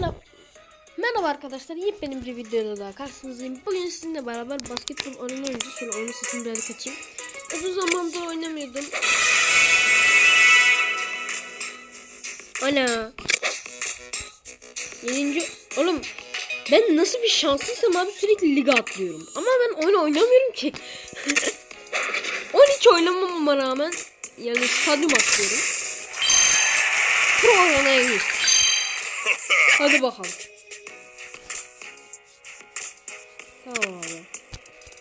Merhaba. Merhaba arkadaşlar. Yepyeni bir videoda daha karşınızdayım. Bugün sizinle beraber basketbol oyunu oynayacağız. Şöyle oyun sesini biraz açayım. Uzun zamandır oynamıyordum. Ana. Yedinci... Oğlum ben nasıl bir şanslıysam abi sürekli liga atlıyorum. Ama ben oyun oynamıyorum ki. oyun hiç oynamamama rağmen yani stadyum atlıyorum. Pro oynamaya geçtim. Hadi bakalım. Tamam abi.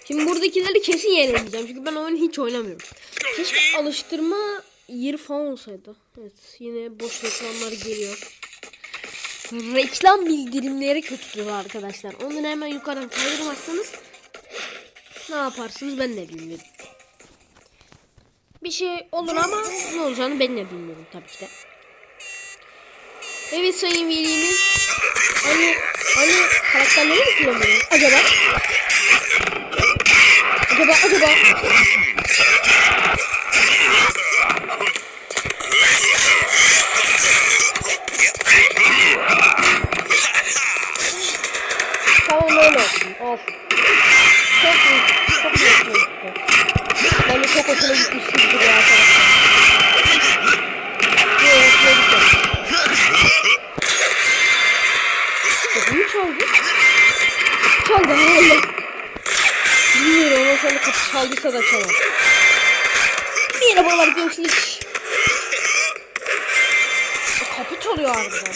Şimdi buradakileri kesin yenileceğim çünkü ben oyunu hiç oynamıyorum. Keşke alıştırma yeri falan olsaydı. Evet yine boş reklamlar geliyor. Reklam bildirimleri kötüdür arkadaşlar. Onları hemen yukarıdan kaydırmazsanız ne yaparsınız ben de bilmiyorum. Bir şey olur ama ne olacağını ben de bilmiyorum tabii ki de. Evet sayın velimiz. Hani hani karakterleri mi kullanıyor? Acaba? Acaba acaba? Tamam öyle olsun. Olsun. Çok iyi. Çok hoşuma gitti. Bence çok hoşuna gitmiştir gibi arkadaşlar. Evet, hoşuna gitti. Çaldı. Çaldı herhalde. Bilmiyorum ama sonra kapı çaldıysa da çalar. Merhabalar gençlik. Kapı çalıyor harbiden.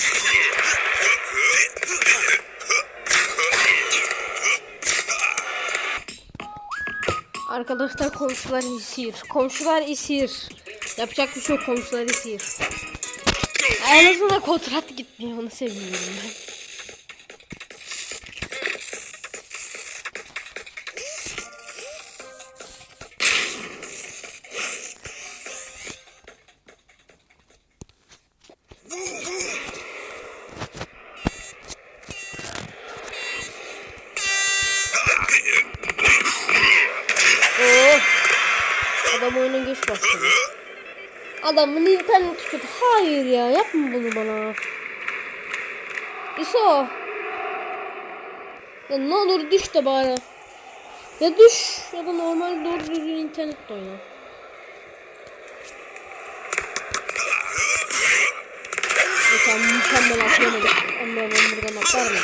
Arkadaşlar komşular isir. Komşular isir. Yapacak bir şey yok komşular isir. En azından kontrat gitmiyor onu seviyorum ben. İso. Ya ne olur düş de bari. Ya düş ya da normal doğru düzgün internet oyna. Geçen mükemmel atlayamadık. Onları ben buradan atlar mı?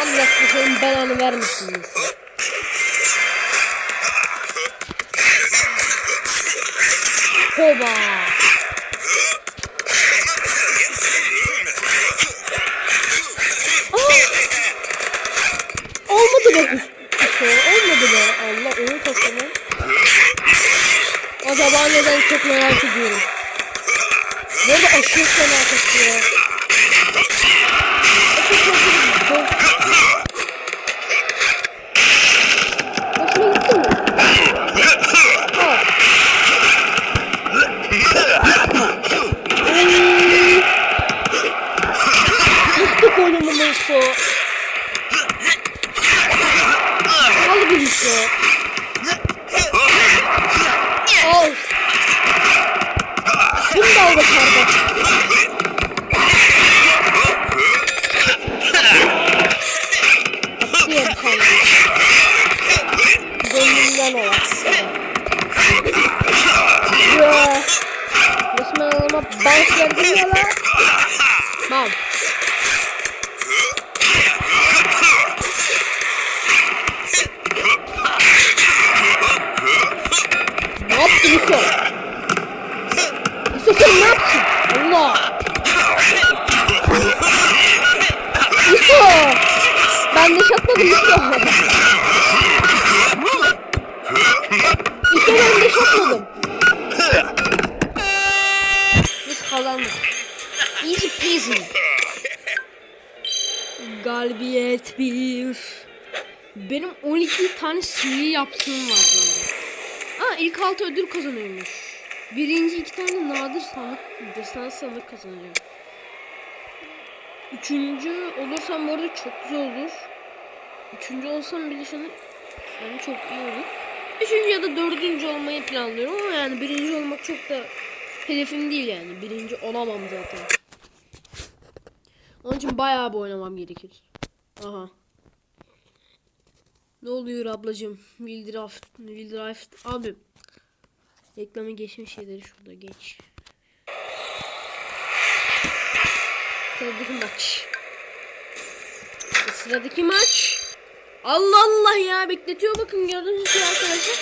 Allah senin belanı vermesin. insan. Hoba. Aa! Olmadı be işte. Olmadı be. Allah onu kaçırma. Acaba neden çok merak ediyorum. Arada aşırı merak ediyor. Hoşuna gitti mi? Ha. Ay. Yıktık oyunumu Musa. Al bir işte. Al. Bunu da al bakalım. Diğer kaldı. Gönlümden olan. Ya. Resmen adama bounce verdin ya lan. Bam. Ne yaptın İso? İso sen ne yaptın? Allah. İso. Ben de şatmadım İso. İso ben de şatmadım. Biz kazandık. Easy peasy. Galibiyet bir. Benim 12 tane sihir yaptığım var böyle. Aa ilk altı ödül kazanıyormuş. Birinci iki tane nadir sandık, destans sandık kazanıyor. Üçüncü olursam bu arada çok güzel olur. Üçüncü olsam bile şu an yani çok iyi olur. Üçüncü ya da dördüncü olmayı planlıyorum ama yani birinci olmak çok da hedefim değil yani. Birinci olamam zaten. Onun için bayağı bir oynamam gerekir. Aha. Ne oluyor ablacığım? Wildraft, Wildraft. Abi. Reklamı geçmiş şeyleri şurada geç. Sıradaki maç. Sıradaki maç. Allah Allah ya bekletiyor bakın gördünüz mü arkadaşlar.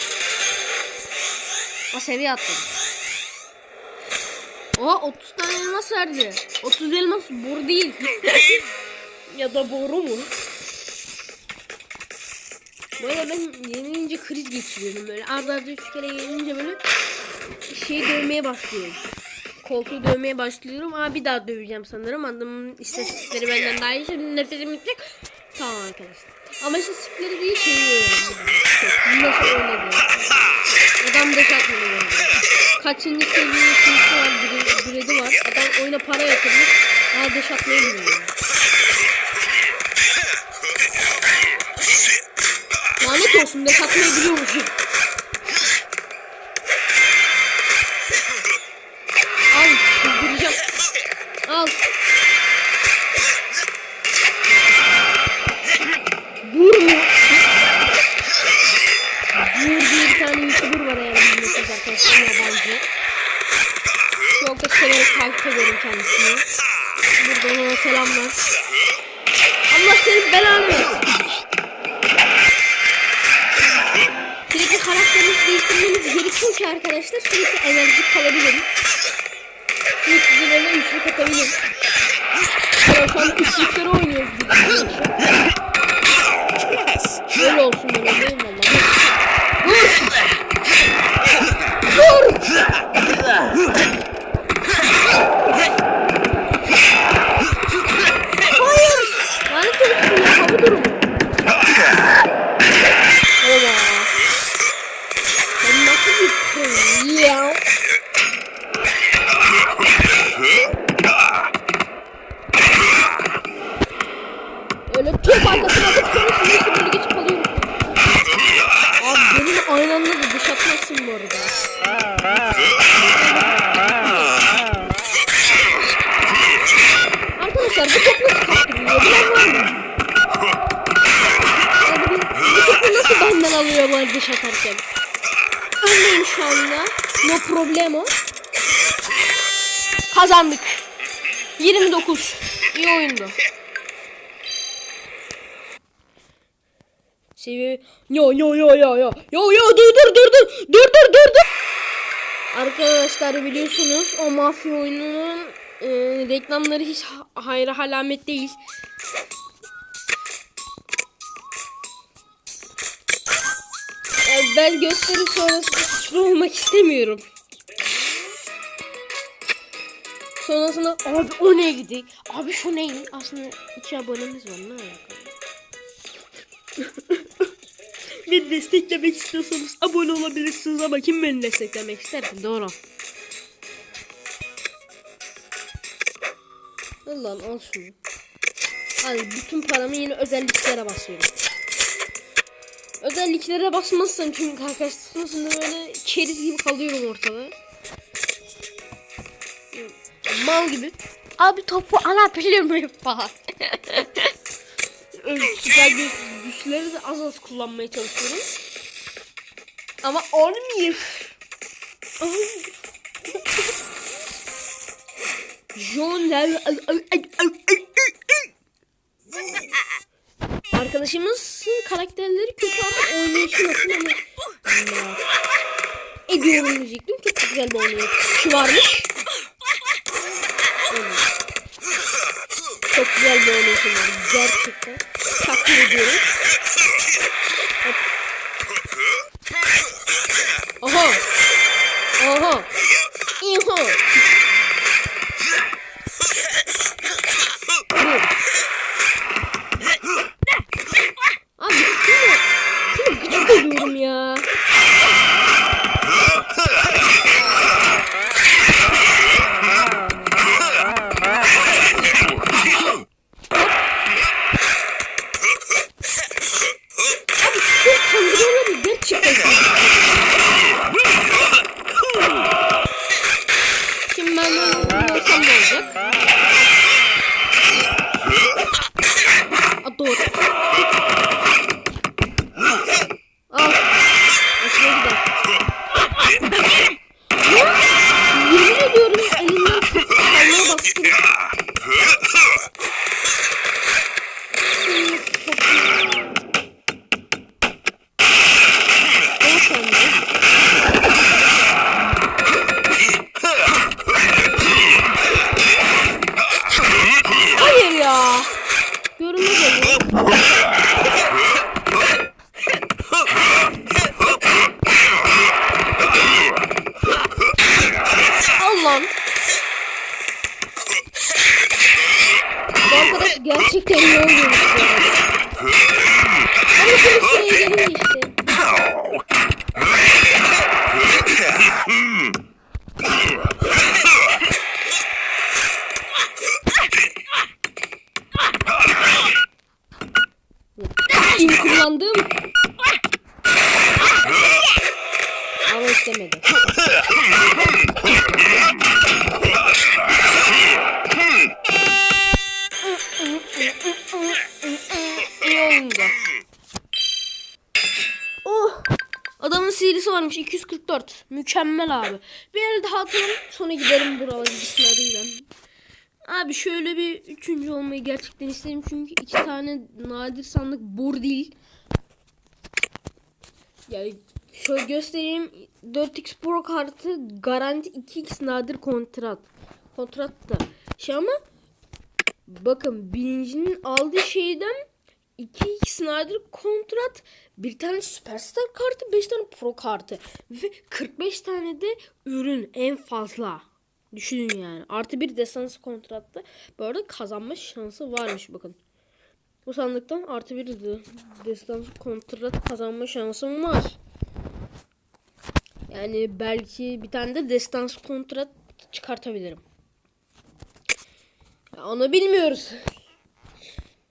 O seviye atladı. Oha 30 tane elmas verdi. 30 elmas boru değil. ya da boru mu? Böyle ben yenilince kriz geçiriyorum böyle. Arda arda üç kere yenince böyle şey dövmeye başlıyorum. Koltuğu dövmeye başlıyorum. Aa bir daha döveceğim sanırım. Adamın istatistikleri benden daha iyi. Şimdi nefesim bitecek. Tamam arkadaşlar. Ama istatistikleri değil şeyi öğrendim. Nasıl oynadı. Adam da katmıyor yani. Kaçıncı seviye kimse var, biredi var. Adam oyuna para yatırmış. Daha deş atmayı bilmiyor. Lanet olsun deş atmayı biliyormuşum. Al, çıldıracağım. Al. Vur arkadaşlar yabancı. Çok da severek takip ederim kendisini. Buradan ona selamlar. Allah senin belanı versin. Sürekli karakterinizi değiştirmeniz gerekiyor ki arkadaşlar sürekli enerjik kalabilirim. Sürekli böyle üçlük atabilirim. Ya şu an üçlükleri oynuyoruz biz. Öyle olsun böyle değil mi valla? Dur! Dur! Hayır! Lanet olsun ya hava durumu. Oba. Sen nasıl bir kız ya? Öyle tüm arkasına atıp sonra sinir sinirli geçip kalıyorum. Abi benim aynı anda da dış atmazsın bu arada. Arkadaşlar bu top nasıl kaptırılıyor? Bilen var mı? Abi bu, bu topu nasıl benden alıyor bu dış atarken? Öndeyim şu anda. No problemo. Kazandık. 29. İyi oyundu. Seviye yo yo yo yo yo yo yo dur dur dur dur dur dur dur dur Arkadaşlar biliyorsunuz o mafya oyununun e, reklamları hiç ha- hayra halamet değil. Ben gösteri sonrası olmak istemiyorum. Sonrasında abi o ne gidik? Abi şu ne? Aslında iki abonemiz var ne alaka? beni desteklemek istiyorsanız abone olabilirsiniz ama kim beni desteklemek ister ki? Doğru. Al lan al şunu. Hadi bütün paramı yine özelliklere basıyorum. Özelliklere basmazsam çünkü arkadaşlar sonrasında böyle keriz gibi kalıyorum ortada. Mal gibi. Abi topu alabilir miyim falan. Süper güç, güçleri de az az kullanmaya çalışıyorum. Ama olmuyor. John Arkadaşımızın karakterleri kötü ama oynayışı nasıl merak ediyorum diyecektim. Çok güzel bir oynayışı varmış. güzel böyle oyuncuları gerçekten takdir ediyorum. Hop. Oho. Oho. İho. 244. Mükemmel abi. Bir yere daha sonra gidelim buralara gidişleriyle. Abi şöyle bir üçüncü olmayı gerçekten isterim çünkü iki tane nadir sandık bur değil. Yani şöyle göstereyim 4x Pro kartı garanti 2x nadir kontrat. Kontrat da şey ama bakın birincinin aldığı şeyden 2x nadir kontrat bir tane süperstar kartı 5 tane pro kartı ve 45 tane de ürün en fazla. Düşünün yani. Artı bir destansı kontratta bu arada kazanma şansı varmış bakın. Bu sandıktan artı bir de destansı kontrat kazanma şansım var. Yani belki bir tane de destansı kontrat çıkartabilirim. Ya onu bilmiyoruz.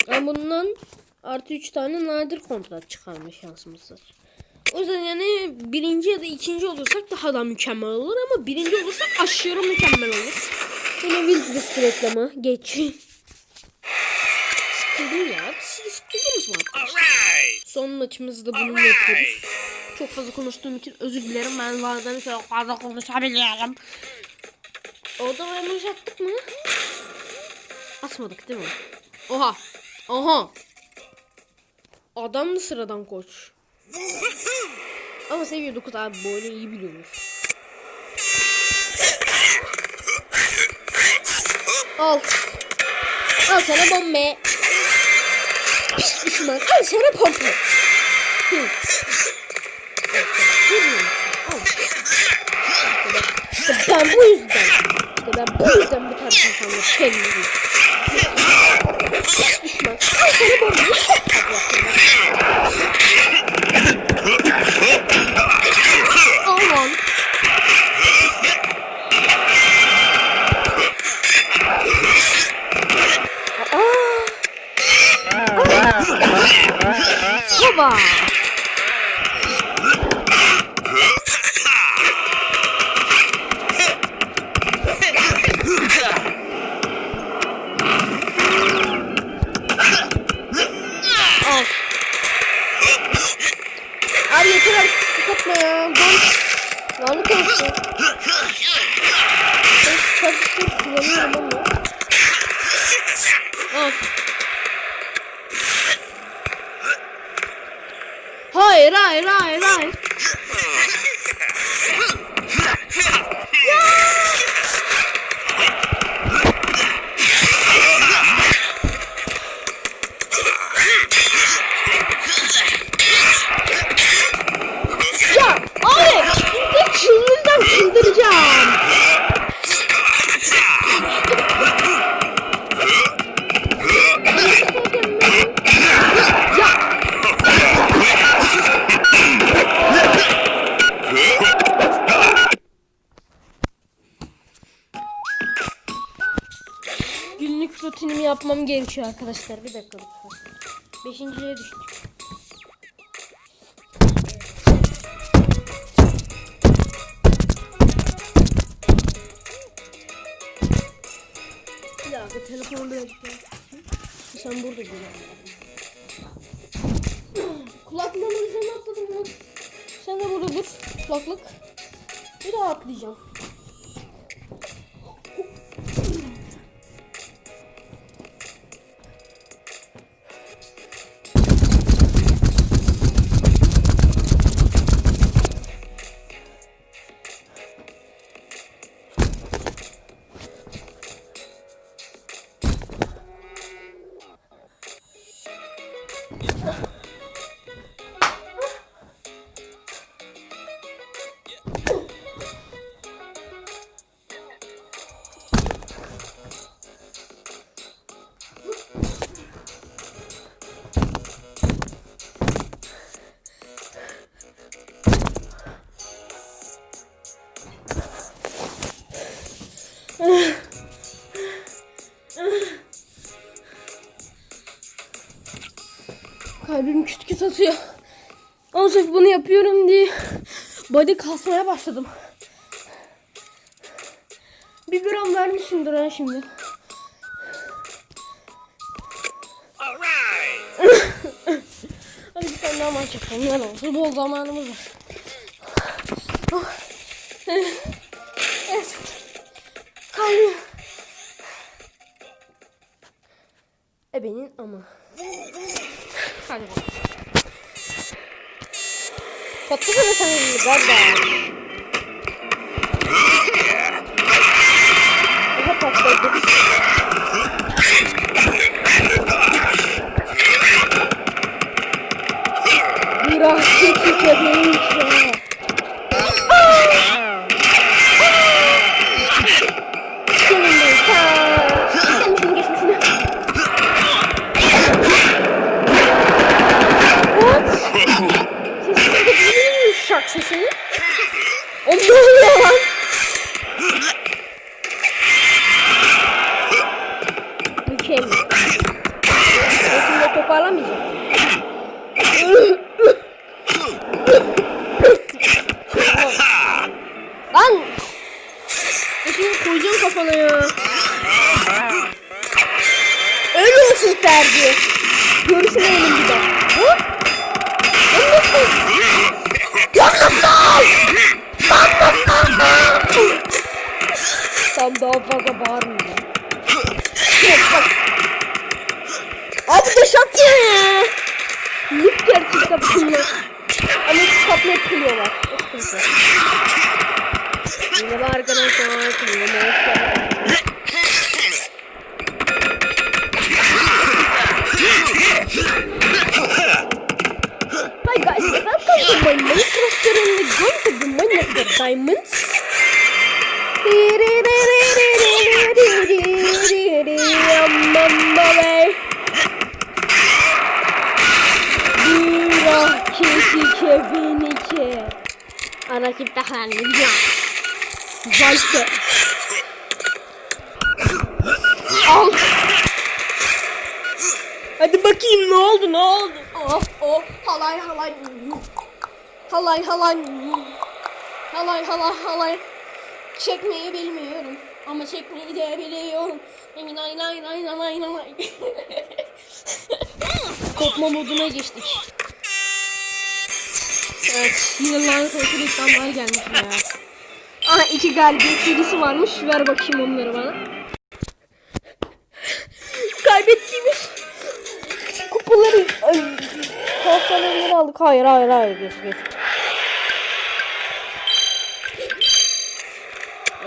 Ama bundan artı 3 tane nadir kontrat çıkarma şansımız var. O yüzden yani birinci ya da ikinci olursak daha da mükemmel olur ama birinci olursak aşırı mükemmel olur. Yine Wildress reklamı geç. Sıkıldım ya. Siz sıkıldınız mı? Alright! Son maçımızda bunu yapıyoruz. Çok fazla konuştuğum için özür dilerim. Ben bazen çok fazla konuşabiliyorum. Orada mesaj attık mı? Atmadık değil mi? Oha. Oha. Adam da sıradan koç. Ama seviye 9 abi bu oyunu iyi biliyormuş. Al. Al sana bombe. Pis düşman. Al sana pompa. İşte ben bu yüzden. İşte ben bu yüzden bu tarz insanları sevmiyorum. Pis düşman. Al sana bombe. Al lan. Baba. Arkadaşlar. Bir dakika lütfen. Beşinciye düştük. Bir dakika telefonu biraz Sen burada dur. Kulaklığımı sen atladın mı? Sen de burada dur. Kulaklık. Bir daha atlayacağım. Kalbim küt küt atıyor. Ama sırf bunu yapıyorum diye body kasmaya başladım. Bir gram vermişimdir ha şimdi. Hadi bir tane daha maç yapalım. Ne olsun bol zamanımız var. Evet. Kalbim. Ebenin ama. Hadi bakalım. Patlasana sen elini galiba. Aha patladı. Kafana ya. Öyle olsun Ferdi. Görüşmeyelim bir daha. Hop! Lan nasıl? Tam daha fazla bak. Abi de şat ya. Lip gerçekten bunlar. Ama kapmayı kılıyorlar. Merhaba arkadaşlar. Hi guys, welcome to my Minecraft and we're going to be mining the diamonds. Bira keki kebiniki. Ana kim tahan ya. Zayte. Al. Hadi bakayım ne oldu ne oldu? Oh oh halay halay. Halay halay. Halay halay halay. Çekmeyi bilmiyorum ama çekmeyi de biliyorum. Nay nay nay nay nay nay. Kopma moduna geçtik. Evet yine lanet olsun reklamlar gelmiş ya. Aha iki galibiyet serisi varmış. Ver bakayım onları bana. Kaybettiğimiz kupaları hastaneleri aldık. Hayır hayır hayır geç geç.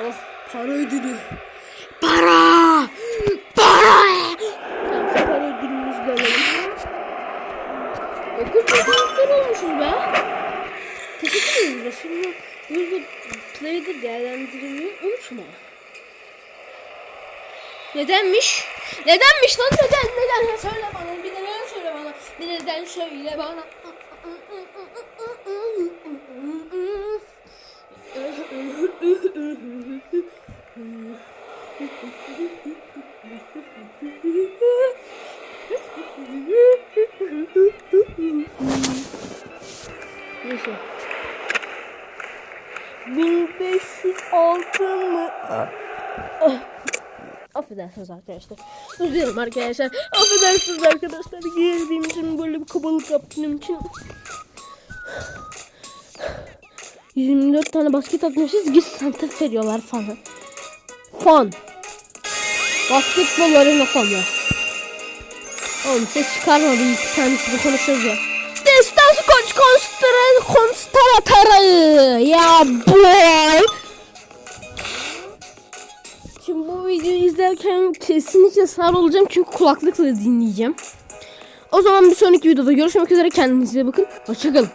Oh para ödülü. Para! Para! Tamam şu para ödülümüzü de alalım. Dokuz dokuzdan olmuşuz be. Teşekkür ederiz. Şimdi Google Play'de değerlendirilmeyi unutma. Nedenmiş? Nedenmiş lan neden? Neden? Söyle bana. Bir neden söyle bana. Bir neden söyle bana. Neyse. 1500 altın mı? Affedersiniz arkadaşlar. Dilerim arkadaşlar. Affedersiniz arkadaşlar. Girdiğim için böyle bir kabalık yaptığım için. 24 tane basket atmışız. 100 santif veriyorlar falan. Fan. Basketbol arena fanı. Oğlum ses çıkarma bir iki tanesini konuşacağız ya. Destansı koç konstra konstratörü. Ya boy. Şimdi bu videoyu izlerken kesinlikle sağır olacağım çünkü kulaklıkla dinleyeceğim. O zaman bir sonraki videoda görüşmek üzere kendinize bakın. Hoşçakalın.